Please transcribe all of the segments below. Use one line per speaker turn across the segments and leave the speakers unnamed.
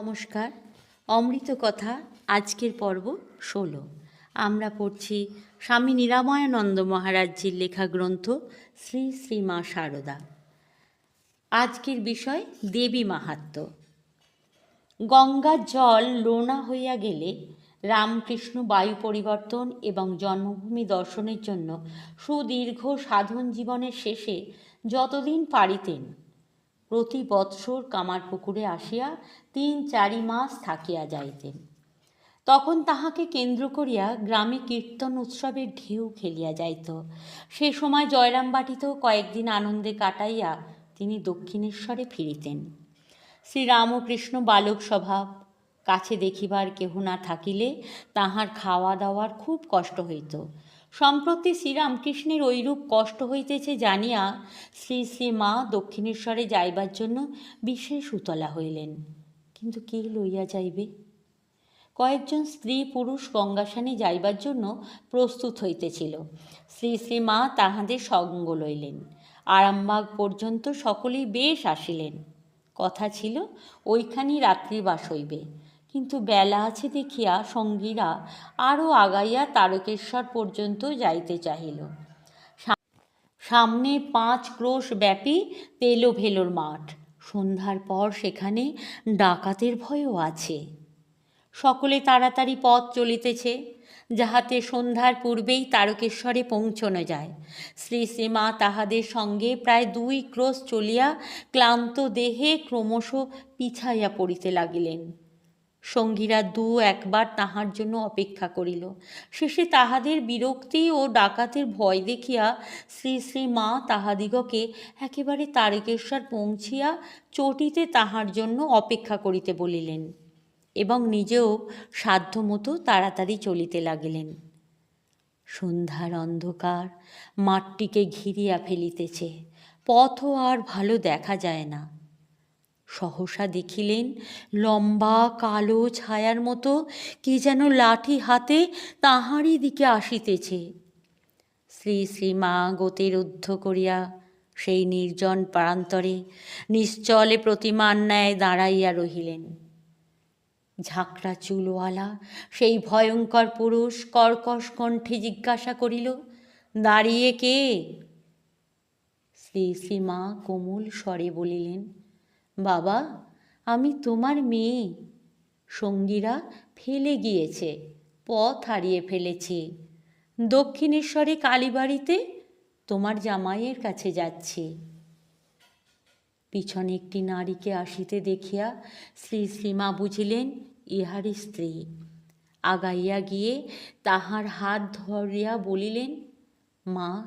নমস্কার। অমৃত কথা, আজকের পর্ব ষোলো। আমরা পড়ছি স্বামী নিরাময়ানন্দ মহারাজ্যের লেখা গ্রন্থ শ্রী শ্রী মা শারদা আজকের বিষয়, দেবী মাহাত্ম্য গঙ্গার জল লোনা হইয়া গেলে রামকৃষ্ণ বায়ু পরিবর্তন এবং জন্মভূমি দর্শনের জন্য সুদীর্ঘ সাধন জীবনের শেষে যতদিন পারিতেন প্রতি বৎসর কামারপুকুরে আসিয়া তিন চারি মাস থাকিয়া যাইতেন তখন তাহাকে কেন্দ্র করিয়া গ্রামে কীর্তন উৎসবের ঢেউ খেলিয়া যাইত। সে সময় জয়রামবাটিতেও কয়েকদিন আনন্দে কাটাইয়া তিনি দক্ষিণেশ্বরে ফিরিতেন। শ্রীরামকৃষ্ণ বালক স্বভাব কাছে দেখিবার কেহ না থাকিলে তাহার খাওয়া দাওয়ার খুব কষ্ট হইত। সম্প্রতি শ্রীরামকৃষ্ণের ঐরূপ কষ্ট হইতেছে জানিয়া শ্রী শ্রী মা দক্ষিণেশ্বরে যাইবার জন্য বিশেষ উতলা হইলেন। কিন্তু কে লইয়া যাইবে? কয়েকজন স্ত্রী পুরুষ গঙ্গাসানে যাইবার জন্য প্রস্তুত হইতেছিল। শ্রী শ্রী মা তাহাদের সঙ্গ লইলেন। আরামবাগ পর্যন্ত সকলেই বেশ আসিলেন। কথা ছিল ওইখানি রাত্রিবাস হইবে। কিন্তু বেলা আছে দেখিয়া সঙ্গীরা আরও আগাইয়া তারকেশ্বর পর্যন্ত যাইতে চাহিল। সামনে পাঁচ ক্রোশ ব্যাপী তেলো ভেলোর মাঠ। সন্ধ্যার পর সেখানে ডাকাতের ভয়ও আছে। সকলে তাড়াতাড়ি পথ চলিতেছে, যাহাতে সন্ধ্যার পূর্বেই তারকেশ্বরে পৌঁছনো যায়। শ্রী শ্রীমা তাহাদের সঙ্গে প্রায় দুই ক্রোশ চলিয়া ক্লান্ত দেহে ক্রমশ পিছাইয়া পড়িতে লাগিলেন। সঙ্গীরা দু একবার তাহার জন্য অপেক্ষা করিল। শেষে তাহাদের বিরক্তি ও ডাকাতের ভয় দেখিয়া শ্রী শ্রী মা তাহাদিগকে একেবারে তারকেশ্বর পৌঁছিয়া চটিতে তাহার জন্য অপেক্ষা করিতে বলিলেন এবং নিজেও সাধ্যমতো তাড়াতাড়ি চলিতে লাগিলেন। সন্ধ্যার অন্ধকার মাঠটিকে ঘিরিয়া ফেলিতেছে। পথও আর ভালো দেখা যায় না। সহসা দেখিলেন, লম্বা কালো ছায়ার মতো কে যেন লাঠি হাতে তাহারই দিকে আসিতেছে। শ্রী শ্রীমা গতির উদ্ধ করিয়া সেই নির্জন প্রান্তরে নিশ্চলে প্রতিমার ন্যায় দাঁড়াইয়া রহিলেন। ঝাঁকড়া চুলওয়ালা, সেই ভয়ঙ্কর পুরুষ কর্কশ কণ্ঠে জিজ্ঞাসা করিল, দাঁড়িয়ে কে? শ্রী শ্রীমা কোমল স্বরে বলিলেন বাবা, আমি তোমার মেয়ে। সঙ্গীরা ফেলে গিয়েছে, পথ হারিয়ে ফেলেছি। দক্ষিণেশ্বরে কালীবাড়িতে তোমার জামাইয়ের কাছে যাচ্ছি। পিছনে একটি নারীকে আসিতে দেখিয়া শ্রী শ্রীমা বুঝিলেন, ইহারই স্ত্রী। আগাইয়া গিয়ে তাহার হাত ধরিয়া বলিলেন, মা,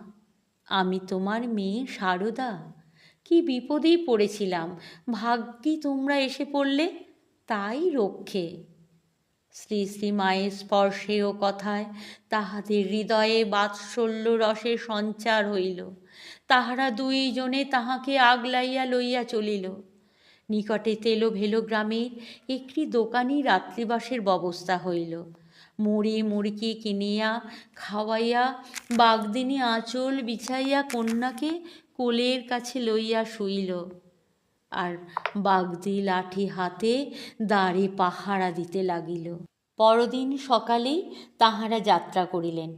আমি তোমার মেয়ে শারদা কি বিপদেই পড়েছিলাম। ভাগ্যি তোমরা এসে পড়লে তাই রক্ষে। শ্রী শ্রী মায়ের স্পর্শে ও কথায় তাহাদের হৃদয়ে বাৎসল্য রসের সঞ্চার হইল। তাহারা দুইজনে তাহাকে আগলাইয়া লইয়া চলিল। নিকটে তেলো ভেলো গ্রামের একটি দোকানি রাত্রিবাসের ব্যবস্থা হইল। মুড়ি, মুড়কি কিনিয়া, খাওয়াইয়া, বাগদিনী আঁচল বিছাইয়া কন্যাকে কোলের কাছে লইয়া শুইল। আর বাগদি লাঠি হাতে দাঁড়ে পাহারা দিতে লাগিল। পরদিন সকালেই তাহারা যাত্রা করিলেন।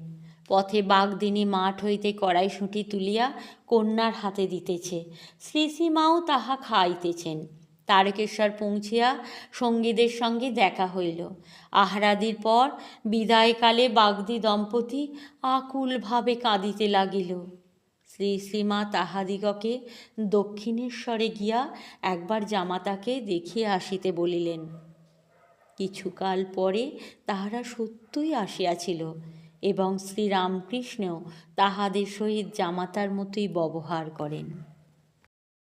পথে বাগদিনী মাঠ হইতে কড়াইশুঁটি তুলিয়া কন্যার হাতে দিতেছে। শ্রী শ্রীমাও তাহা খাইতেছেন। তারকেশ্বর পৌঁছিয়া সঙ্গীদের সঙ্গে দেখা হইল। আহারাদির পর বিদায়কালে বাগদি দম্পতি আকুলভাবে কাঁদিতে লাগিল। শ্রী শ্রীমা তাহাদিগকে দক্ষিণেশ্বরে গিয়া একবার জামাতাকে দেখিয়া আসিতে বলিলেন, কিছুকাল পরে তাহারা সত্যই আসিয়াছিল এবং শ্রীরামকৃষ্ণও তাহাদের সহিত জামাতার মতোই ব্যবহার করেন।